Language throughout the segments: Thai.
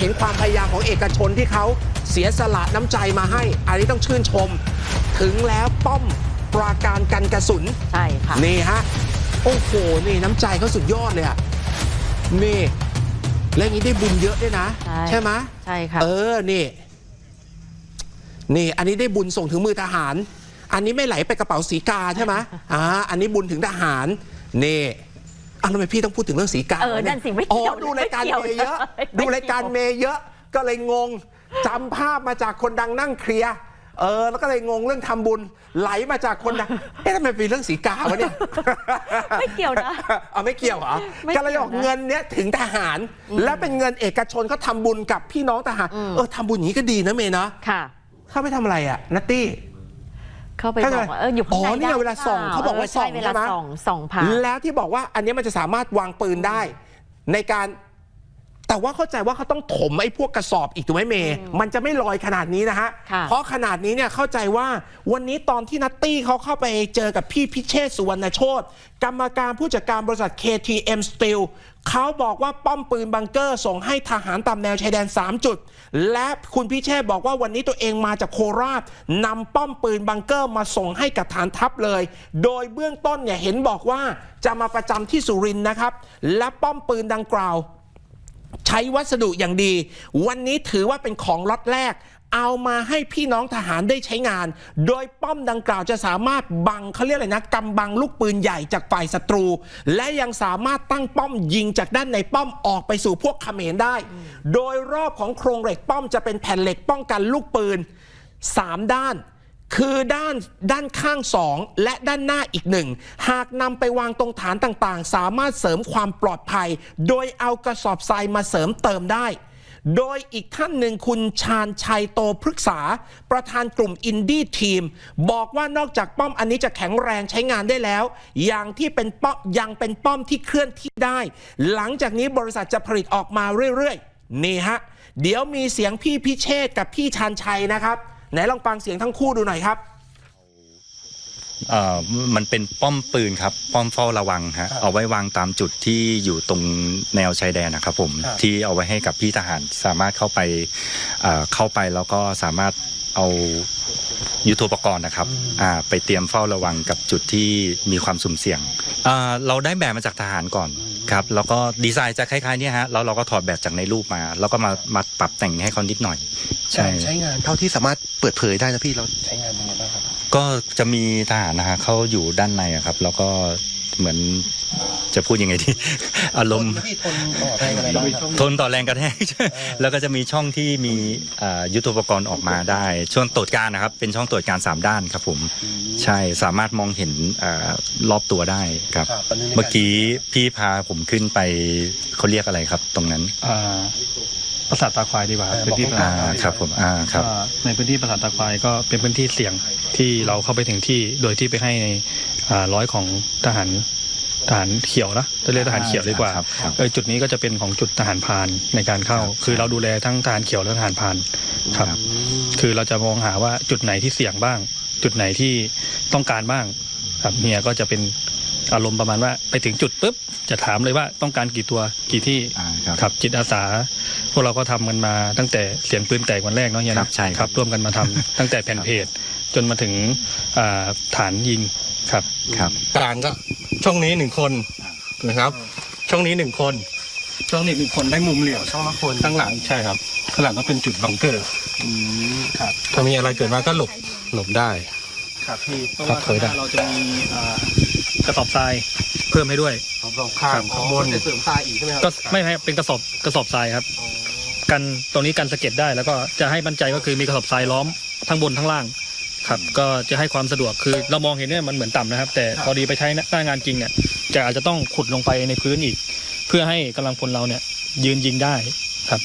เห็นความพยายามของเอกชนที่เขาเสียสละน้ำใจมาให้ อันนี้ต้องชื่นชม ถึงแล้วป้อมปราการกันกระสุน ใช่ค่ะ นี่ฮะ โอ้โห นี่น้ำใจเขาสุดยอดเลยอะนี่และอย่างนี้ได้บุญเยอะด้วยนะ ใช่ไหมใช่ค่ะ เออ นี่ นี่ อันนี้ได้บุญส่งถึงมือทหาร อันนี้ไม่ไหลไปกระเป๋าสีกาใช่ไหมอ่า อันนี้บุญถึงทหาร นี่ อ้าวทำไมพี่ต้องพูดถึงเรื่องสีกาเออวะยนั่นสิไม่เกี่ยวอ๋อดูรายการไม่เกี่ยวเมย์เยอะ ไม่เกี่ยว ดูรายการเมย์เยอะ ก็เลยงงจำภาพมาจากคนดังนั่งเคลียร์เออ แล้วก็เลยงงเรื่องทำบุญไหลมาจากคนดังเอ๊ะทำไมเป็นเรื่องสีกาวะเนี่ย ไม่เกี่ยวนะ เอาไม่เกี่ยวเหรอไม่เกี่ยวนะก็เลยบอกเงินเนี้ยถึงทหาร และเป็นเงินเอกชนเขาทำบุญกับพี่น้องทหาร เออทำบุญอย่างนี้ก็ดีนะเมย์นะค่ะ เขาไปทำอะไรอะนัตตี้ เข้าไปบอกว่าเอออยู่ข้างอ๋อในนี่ไงได้เวลาส่องปเขาบอกว่าใช่ส่องเวลาใช่ไหมส่องส่องผ่านแล้วที่บอกว่าอันเนี้ยมันจะสามารถวางปืนได้ ในการ แต่ว่าเข้าใจว่าเขาต้องถมไอ้พวกกระสอบอีกถูกไหมเมย์มันจะไม่ลอยขนาดนี้นะฮะ ค่ะเพราะขนาดนี้เนี่ยเข้าใจว่าวันนี้ตอนที่นัตตี้เขาเข้าไปเจอกับพี่พิเชษฐ์สุวรรณโชตกรรมการผู้จัดการบริษัท KTM Steel เขาบอกว่าป้อมปืนบังเกอร์ส่งให้ทหารตามแนวชายแดน 3 จุด และคุณพิเชษฐ์บอกว่าวันนี้ตัวเองมาจากโคราชนำป้อมปืนบังเกอร์มาส่งให้กับฐานทัพเลย โดยเบื้องต้นเนี่ยเห็นบอกว่าจะมาประจำที่สุรินทร์นะครับ และป้อมปืนดังกล่าว ใช้วัสดุอย่างดี วันนี้ถือว่าเป็นของล็อตแรก เอามาให้พี่น้องทหารได้ใช้งาน โดยป้อมดังกล่าวจะสามารถบังเขาเรียกอะไรนะกำบังลูกปืนใหญ่จากฝ่ายศัตรู และยังสามารถตั้งป้อมยิงจากด้านในป้อมออกไปสู่พวกเขมรได้ โดยรอบของโครงเหล็กป้อมจะเป็นแผ่นเหล็กป้องกันลูกปืน 3 ด้าน คือด้านด้านข้างสองและด้านหน้าอีกหนึ่งหากนำไปวางตรงฐานต่างๆ สามารถเสริมความปลอดภัย โดยเอากระสอบทรายมาเสริมเติมได้ โดยอีกท่านหนึ่งคุณชาญชัยโตพฤกษา ประธานกลุ่มอินดี้ทีม บอกว่านอกจากป้อมอันนี้จะแข็งแรงใช้งานได้แล้ว อย่างที่เป็นป้อมยังเป็นป้อมที่เคลื่อนที่ได้ หลังจากนี้บริษัทจะผลิตออกมาเรื่อยๆ นี่ฮะ เดี๋ยวมีเสียงพี่พิเชษกับพี่ชาญชัยนะครับ ไหนลองฟังเสียงทั้งคู่ดูหน่อยครับเอ่อมันเป็นป้อมปืนครับ ป้อมเฝ้าระวังฮะเอาไว้วางตามจุดที่อยู่ตรงแนวชายแดนนะครับผมที่เอาไว้ให้กับพี่ทหารสามารถเข้าไปเอ่อเข้าไปแล้วก็สามารถเอายุทโธปกรณ์นะครับอ่าไปเตรียมเฝ้าระวังกับจุดที่มีความสุ่มเสี่ยงอ่าเราได้แบบมาจากทหารก่อนครับแล้วก็ดีไซน์จะคล้ายๆเนี่ยฮะแล้วเราก็ถอดแบบจากในรูปมา แล้วก็มามาปรับแต่งให้เขานิดหน่อย ใช่ใช้งานเท่าที่สามารถเปิดเผยได้นะพี่เราใช้งานยังไงบ้างครับ ก็จะมีทหารนะฮะเขาอยู่ด้านในอะครับ แล้วก็เหมือนจะพูดยังไงดีอารมณ์พี่ทนต่อแรงอะไรบ้างครับ ทนต่อแรงกระแทกแล้วก็จะมีช่องที่มีอ่ายุทโธปกรณ์ออกมาได้ ช่วงตรวจการนะครับ เป็นช่องตรวจการ3ด้านครับผม ใช่สามารถมองเห็นอารอบตัวได้ครับ ครับตอนนี้ในการ เมื่อกี้พี่พาผมขึ้นไปเขาเรียกอะไรครับ ตรงนั้น อ่า ปราสาทตาควายดีกว่าพื้นที่ปราอ่าสาทตาควายครับผมอ่าครับก็ในพื้นที่ปราสาทตาควายก็เป็นพื้นที่เสี่ยงที่เราเข้าไปถึงที่โดยที่ไปให้ในอ่าร้อยของทหารทหารเขียวนะจะเรียกทหารเขียวดีกว่าครับครับ เออจุดนี้ก็จะเป็นของจุดทหารพรานในการเข้า คือเราดูแลทั้งทหารเขียวและทหารพรานครับครับคือเราจะมองหาว่าจุดไหนที่เสี่ยงบ้าง จุดไหนที่ต้องการบ้าง ครับเนี่ยก็จะเป็นอารมณ์ประมาณว่าไปถึงจุดปุ๊บจะถามเลยว่าต้องการกี่ตัวกี่ที่อ่าครับ ครับจิตอาสา พวกเราก็ทำกันมาตั้งแต่เสียงปืนแตกวันแรกเนาะเฮียครันะบใช่ครับ ร่วมกันมาทำตั้งแต่แผ่นเพจจนมาถึงอ่าฐานยิงครับครับการก็ช่องนี้หนึ่งคนนะครับ ช่องนี้หนึ่งคน ช่องนี้หนึ่งคนได้มุมเหลี่ยมช่องละคนข้างหลังใช่ครับข้างหลังก็เป็นจุดบังเกอร์อืมครับถ้ามีอะไรเกิดมาก็หลบหลบได้ ครับพี่เพราะครัว่าบข้างหเคยได้น้าเราจะมีอ่ากระสอบทรายเพิ่มให้ด้วยผมลองข้ามข้างบนจะเสริมทรายอีกใช่ไหมครัก็ไม่ไม่เป็นกระสอบกระสอบทรายครับ กันตรงนี้กันสะเก็ดได้ แล้วก็จะให้มั่นใจก็คือมีกระสอบทรายล้อมทั้งบนทั้งล่างครับก็จะให้ความสะดวกคือเรามองเห็นเนี่ยมันเหมือนต่ำนะครับ แต่พอดีไปใช้หน้างานจริงเนี่ยจะอาจจะต้องขุดลงไปในพื้นอีก เพื่อให้กำลังพลเราเนี่ยยืนยิงได้ครับ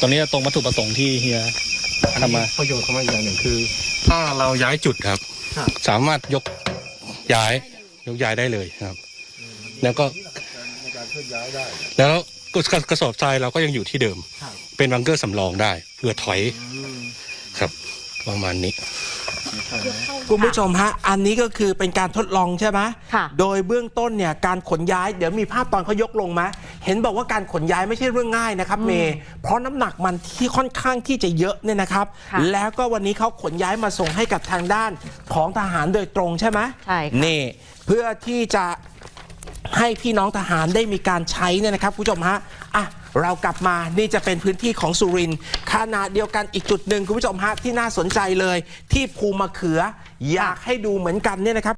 ตรงนี้ตรงวัตถุประสงค์ที่เฮียอันทำนี้มาประโยชน์ของมันอย่างหนึ่งคือ ถ้าเราย้ายจุดครับ สามารถยกย้ายยกย้ายได้เลยครับ แล้วก็แล้ว ก็กระสอบทรายเราก็ยังอยู่ที่เดิมเป็นบังเกอร์สำรองได้เพื่อถอยครับ ประมาณนี้ คุณผู้ชมฮะ อันนี้ก็คือเป็นการทดลองใช่ไหมค่ะ โดยเบื้องต้นเนี่ยการขนย้ายเดี๋ยวมีภาพตอนเขายกลงไหมเห็นบอกว่าการขนย้ายไม่ใช่เรื่องง่ายนะครับเมย์เพราะน้ำหนักมันที่ค่อนข้างที่จะเยอะเนี่ยนะครับ ค่ะแล้วก็วันนี้เขาขนย้ายมาส่งให้กับทางด้านของทหารโดยตรงใช่ไหมใช่ค่ะ นี่เพื่อที่จะ ให้พี่น้องทหารได้มีการใช้เนี่ยนะครับคุณผู้ชมฮะอะเรากลับมานี่จะเป็นพื้นที่ของสุรินทร์ขนาดเดียวกันอีกจุดหนึ่งคุณผู้ชมฮะที่น่าสนใจเลย ที่ภูมะเขือ อยากให้ดูเหมือนกันเนี่ยนะครับ